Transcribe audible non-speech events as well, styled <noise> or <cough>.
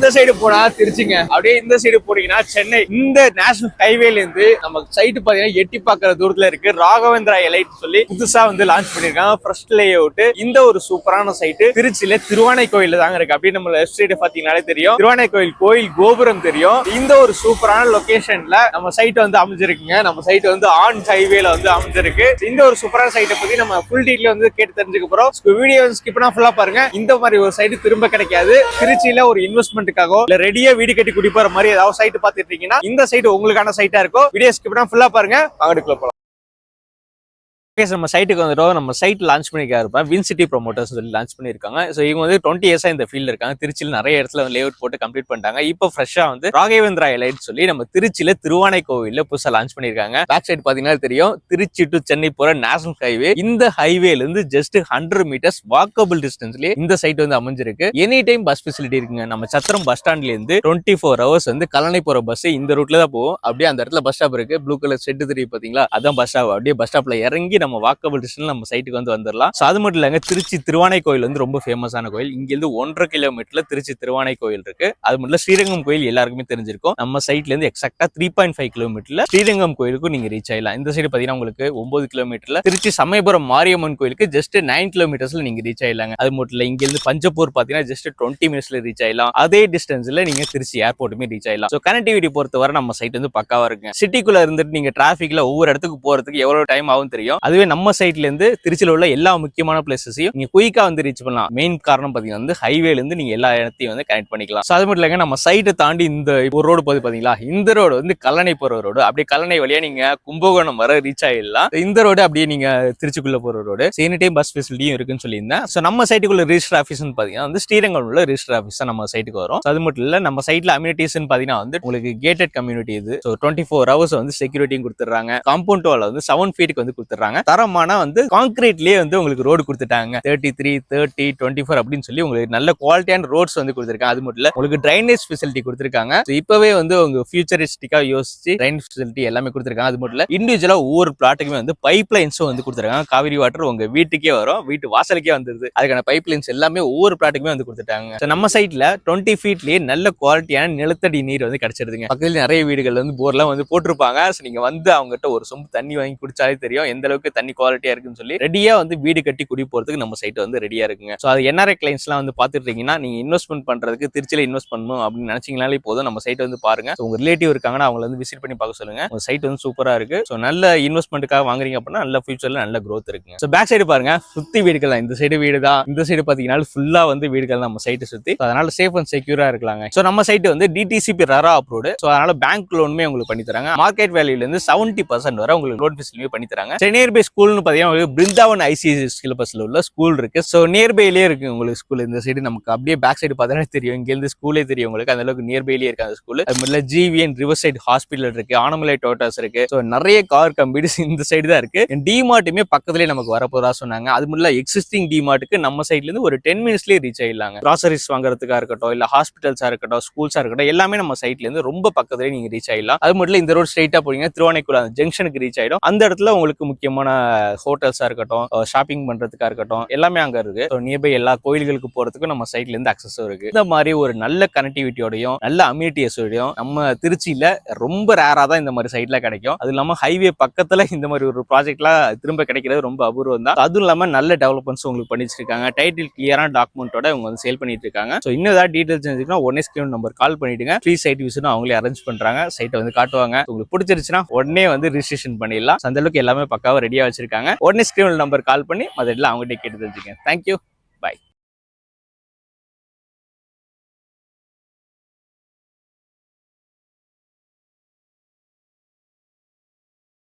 இந்த சைடு போனா திருச்சிங்க. அப்படியே இந்த சைடு போனீங்கன்னா சென்னை. இந்த நேஷனல் ஹைவேல இருந்து நம்ம சைட்டு பாத்தீங்கன்னா எட்டி பாக்குற தூரத்துல இருக்கு. ராகவேந்திரா எலைட் சொல்லி புதுசா வந்து லான்ச் பண்ணிருக்காங்க. ஃபர்ஸ்ட் லே அவுட் இந்த ஒரு சூப்பரான சைட்டு திருச்சியில திருவானை கோயில் தாங்க இருக்கு. அப்படியே நம்ம லெஃப்ட் சைடு பாத்தீங்கன்னாலே தெரியும். திருவானை கோயில் கோயில் கோபுரம் தெரியும். இந்த ஒரு சூப்பரான லொகேஷன்ல நம்ம சைட் வந்து அமைஞ்சிருக்குங்க. நம்ம சைட் வந்து ஆன் ஹைவேல வந்து அமைஞ்சிருக்கு. இந்த ஒரு சூப்பரான சைட்டை பத்தி நம்ம ஃபுல் டீட்டெயில் வந்து கேட்டு தெரிஞ்சுக்க போறோம். வீடியோ ஸ்கிப்னா ஃபுல்லா பாருங்க. இந்த மாதிரி ஒரு சைடு திரும்ப கிடைக்காது. திருச்சியில ஒரு இன்வெஸ்ட்மெண்ட் இன்வெஸ்ட்மெண்ட்டுக்காகவோ இல்ல ரெடியா வீடு கட்டி குடி போற மாதிரி ஏதாவது சைட் பாத்துட்டு இருக்கீங்கன்னா இந்த சைடு உங்களுக்கான சைட்டா இருக்கும். வீடியோ ஸ்கிப் பண்ணா ஃபுல்லா பாருங்க. வாங்கடுக்குள்ள போலாம். கேஸ் நம்ம சைட்டுக்கு வந்துட்டோம். நம்ம சைட் லான்ச் பண்ணிக்கா இருப்பேன் வின் சிட்டி ப்ரொமோட்டர்ஸ் சொல்லி லான்ச் பண்ணிருக்காங்க. ஸோ இவங்க வந்து டுவெண்ட்டி இயர்ஸாக இந்த ஃபீல்டு இருக்காங்க. திருச்சியில் நிறைய இடத்துல வந்து அவுட் போட்டு கம்ப்ளீட் பண்ணிட்டாங்க. இப்போ ஃப்ரெஷ்ஷாக வந்து ராகவேந்திரா எலைட் சொல்லி நம்ம திருச்சியில் திருவானை கோவிலில் புதுசா லான்ச் பண்ணிருக்காங்க. பேக் சைடு பாத்தீங்கன்னா தெரியும். திருச்சி டு சென்னை போற நேஷனல் ஹைவே இந்த ஹைவேல இருந்து ஜஸ்ட் ஹண்ட்ரட் மீட்டர்ஸ் வாக்கபிள் டிஸ்டன்ஸ்லயே இந்த சைட் வந்து அமைஞ்சிருக்கு. எனி டைம் பஸ் ஃபெசிலிட்டி இருக்குங்க. நம்ம சத்திரம் பஸ் ஸ்டாண்ட்ல இருந்து டுவெண்ட்டி ஃபோர் ஹவர்ஸ் வந்து கல்லணை போகிற பஸ் இந்த ரூட்ல தான் போகும். அப்படியே அந்த இடத்துல பஸ் ஸ்டாப் இருக்கு. ப்ளூ கலர் செட்டு தெரியும் பாத்தீங்களா அதான் பஸ் ஸ்டாப் அப்படியே பஸ் ஸ்டாப்ல இறங்கி நம்ம நம்ம வாக்கபிள் டிஸ்டன்ஸ் நம்ம சைட்டுக்கு வந்து வந்துடலாம் ஸோ அது மட்டும் இல்லைங்க திருச்சி திருவானை கோயில் வந்து ரொம்ப ஃபேமஸான கோயில். இங்கிருந்து ஒன்றரை கிலோமீட்டர்ல திருச்சி திருவானை கோயில் இருக்கு. அது மட்டும் ஸ்ரீரங்கம் கோயில் எல்லாருக்குமே தெரிஞ்சிருக்கும். நம்ம சைட்ல இருந்து எக்ஸாக்டா த்ரீ பாயிண்ட் ஃபைவ் கிலோமீட்டர்ல ஸ்ரீரங்கம் கோயிலுக்கும் நீங்க ரீச் ஆயிடலாம். இந்த சைடு பார்த்தீங்கன்னா உங்களுக்கு ஒன்பது கிலோமீட்டர்ல திருச்சி சமயபுரம் மாரியம்மன் கோயிலுக்கு ஜஸ்ட் நைன் கிலோமீட்டர்ஸ்ல நீங்க ரீச் ஆயிடலாங்க. அது மட்டும் இல்ல இங்கேருந்து பஞ்சப்பூர் பார்த்தீங்கன்னா ஜஸ்ட் டுவெண்ட்டி மினிட்ஸ்ல ரீச் ஆயிடலாம். அதே டிஸ்டன்ஸ்ல நீங்க திருச்சி ஏர்போர்ட்டுமே ரீச் ஆயிடலாம். ஸோ கனெக்டிவிட்டி பொறுத்தவரை நம்ம சைட் வந்து பக்காவா இருக்குங்க. சிட்டிக்குள்ள இருந்துட்டு நீங்க டிராஃபிக்ல ஒவ்வொரு இடத்துக்கு போறதுக்கு எவ்வளவு டைம் ஆகும் தெரியும். அது இதுவே நம்ம சைட்ல இருந்து உள்ள எல்லா முக்கியமான பிளேசஸையும் நீங்கள் குயிக்காக வந்து ரீச் பண்ணலாம். மெயின் காரணம் பார்த்தீங்கன்னா வந்து ஹைவேல இருந்து எல்லா இடத்தையும் வந்து கனெக்ட் பண்ணிக்கலாம். ஸோ அது மட்டும் இல்லைங்க நம்ம சைட்டை தாண்டி இந்த ஒரு ரோடு போகுது பார்த்தீங்களா? இந்த ரோடு வந்து கல்லணை போகிற ரோடு அப்படியே கல்லணை வழியா நீங்கள் கும்பகோணம் வர ரீச் ஆயிடலாம். இந்த ரோடு அப்படியே நீங்கள் திருச்சிக்குள்ளே போகிற ரோடு எனி டைம் பஸ் ஃபெசிலிட்டியும் இருக்குன்னு சொல்லியிருந்தேன். ஸோ நம்ம சைட்டுக்குள்ள ரிஜிஸ்டர் ஆஃபீஸ்னு பார்த்தீங்கன்னா வந்து ஸ்ரீரங்கம் உள்ள ரிஜிஸ்டர் ஆஃபீஸ் தான் நம்ம சைட்டுக்கு வரும். அது மட்டும் இல்ல நம்ம சைட்டில் அம்யூனிட்டிஸ்னு பார்த்தீங்கன்னா வந்து உங்களுக்கு கேட்டட் கம்யூனிட்டி இது. ஸோ டுவெண்ட்டி ஃபோர் ஹவர்ஸ் வந்து செக்யூரிட்டியும் கொடுத்துட்றாங்க. காம்பவுண்ட் வால் வந்து செவன் ஃபீட்டுக்கு வந்து கொடுத்துட்றாங்க. தரமான வந்து கான்கிரீட்லயே வந்து உங்களுக்கு ரோடு கொடுத்துட்டாங்க. Thirty three thirty twenty four அப்படின்னு சொல்லி உங்களுக்கு நல்ல குவாலிட்டியான ரோட்ஸ் வந்து கொடுத்துருக்காங்க. அது மட்டும் இல்ல உங்களுக்கு ட்ரைனேஜ் ஃபெசிலிட்டி கொடுத்துருக்காங்க. இப்பவே வந்து உங்க ஃபியூச்சரிஸ்டிக்கா யோசிச்சு ட்ரைனேஜ் ஃபெசிலிட்டி எல்லாமே கொடுத்துருக்காங்க. அது மட்டும் இல்ல இண்டிவிஜுவலா ஒவ்வொரு பிளாட்டுக்குமே வந்து பைப் லைன்ஸும் வந்து கொடுத்துருக்காங்க. காவிரி வாட்டர் உங்க வீட்டுக்கே வரும் வீட்டு வாசலுக்கே வந்துருது. அதுக்கான பைப் லைன்ஸ் எல்லாமே ஒவ்வொரு பிளாட்டுக்குமே வந்து கொடுத்துட்டாங்க. நம்ம சைட்ல டுவெண்ட்டி ஃபீட்லயே நல்ல குவாலிட்டியான நிலத்தடி நீர் வந்து கிடைச்சிருதுங்க. பக்கத்தில் நிறைய வீடுகள் வந்து போர்லாம் வந்து போட்டிருப்பாங்க. ஸோ நீங்க வந்து அவங்ககிட்ட ஒரு சொம்பு தண்ணி வாங்கி குடிச்சாலே தெரியும். எந்த அளவுக்கு தண்ணி குவாலிட்டியா இருக்குன்னு சொல்லி ரெடியா வந்து வீடு கட்டி குடி போறதுக்கு நம்ம சைட் வந்து ரெடியா இருக்குங்க. ஸோ அது என்ஆர்ஐ கிளைண்ட்ஸ்லாம் வந்து பாத்துட்டீங்கன்னா நீங்க இன்வெஸ்ட்மெண்ட் பண்றதுக்கு திருச்சியில இன்வெஸ்ட் பண்ணணும் அப்படின்னு நினைச்சீங்கனாலே போதும். நம்ம சைட் வந்து பாருங்க. உங்க ரிலேட்டிவ் இருக்காங்கன்னா அவங்கள வந்து விசிட் பண்ணி பார்க்க சொல்லுங்க. உங்க சைட் வந்து சூப்பரா இருக்கு. ஸோ நல்ல இன்வெஸ்ட்மெண்ட்டுக்காக வாங்குறீங்க அப்படின்னா நல்ல ஃபியூச்சர்ல நல்ல க்ரோத் இருக்குங்க. ஸோ பேக் சைடு பாருங்க. சுத்தி வீடுகள் தான். இந்த சைடு வீடு தான் இந்த சைடு பாத்தீங்கன்னா ஃபுல்லா வந்து வீடுகள் நம்ம சைட் சுத்தி. அதனால சேஃப் அண்ட் செக்யூரா இருக்கலாங்க. ஸோ நம்ம சைட் வந்து டிடிசிபி ரரா அப்ரூவ்டு ஸோ அதனால பேங்க் லோனுமே உங்களுக்கு பண்ணி தராங்க. மார்க்கெட் வேல்யூல இருந்து செவன்ட்டி பர்சன்ட் வரை உங்களுக்கு லோன் ஃபெசிலிட்டி பண்ணி தராங்க. சென்னை நியர்பை ஸ்கூல்னு பாத்தீங்கன்னா உங்களுக்கு பிருந்தாவன் ஐசிஎஸ்சி சிலபஸ்ல உள்ள ஸ்கூல் இருக்கு. ஸோ நியர்பைலேயே இருக்கு உங்களுக்கு ஸ்கூல் இந்த சைடு நமக்கு அப்படியே பேக் சைடு பார்த்தீங்கன்னா தெரியும். இங்கேருந்து ஸ்கூலே தெரியும் உங்களுக்கு. அந்த அளவுக்கு நியர்பைலேயே இருக்கு அந்த ஸ்கூல் அது மட்டும் ஜிவிஎன் ரிவர் சைடு ஹாஸ்பிட்டல் இருக்கு. ஆனமலை டோட்டாஸ் இருக்கு. ஸோ நிறைய கார் கம்பெனிஸ் <laughs> இந்த சைடு தான் இருக்கு. டிமார்ட்டுமே பக்கத்துலேயே நமக்கு வரப்போதா சொன்னாங்க. அது மட்டும் எக்ஸிஸ்டிங் டிமார்ட்டுக்கு நம்ம சைட்ல இருந்து ஒரு டென் மினிட்ஸ்லேயே ரீச் ஆயிடலாங்க. க்ராசரிஸ் வாங்குறதுக்கா இருக்கட்டும் இல்லை ஹாஸ்பிட்டல்ஸாக இருக்கட்டும் ஸ்கூல்ஸா இருக்கட்டும் எல்லாமே நம்ம சைட்ல இருந்து ரொம்ப பக்கத்துலேயே நீங்க ரீச் ஆயிடலாம். அது மட்டும் இந்த ரோடு ஸ்ட்ரைட்டாக போனீங்கன்னா திருவானைக்குள்ள அந்த ஜங்ஷனுக்கு ரீச் ஆயிடும். அந்த இடத்துல உங்களுக்கு முக்கியமான ஹோட்டல்ஸா இருக்கட்டும் ஷாப்பிங் பண்றதுக்கா இருக்கட்டும் எல்லாமே அங்க இருக்கு. ஸோ நியர்பை எல்லா கோயில்களுக்கு போறதுக்கும் நம்ம சைட்ல இருந்து அக்சஸும் இருக்கு. இந்த மாதிரி ஒரு நல்ல கனெக்டிவிட்டியோடையும் நல்ல அம்யூனிட்டியோடையும் நம்ம திருச்சியில ரொம்ப ரேரா தான் இந்த மாதிரி சைட்ல கிடைக்கும். அது இல்லாம ஹைவே பக்கத்துல இந்த மாதிரி ஒரு ப்ராஜெக்ட்லாம் திரும்ப கிடைக்கிறது ரொம்ப அபூர்வம் தான். அதுவும் இல்லாம நல்ல டெவலப்மெண்ட்ஸ் உங்களுக்கு பண்ணி வச்சிருக்காங்க டைட்டில் கிளியரான டாக்குமெண்ட்டோட இவங்க வந்து சேல் பண்ணிட்டு இருக்காங்க. ஸோ இன்னும் ஏதாவது டீடைல்ஸ் தெரிஞ்சுக்கணும் உடனே ஸ்கிரீன் நம்பர் கால் பண்ணிடுங்க. ஃப்ரீ சைட் விசிட்டும் அவங்களே அரேஞ்ச் பண்றாங்க. சைட்டை வந்து காட்டுவாங்க. உங்களுக்கு பிடிச்சிருச்சுன்னா உடனே வந்து ரிஜிஸ்ட்ரேஷன் பண்ணிடலாம். அந்த அளவுக்கு எல்லாமே பக்காவா ரெடியா வச்சிருக்காங்க. உடனே ஸ்கிரீன் நம்பர் கால் பண்ணி அதெல்லாம் அவங்ககிட்ட கேட்டு தெரிஞ்சுக்கேன் தேங்க்யூ பாய்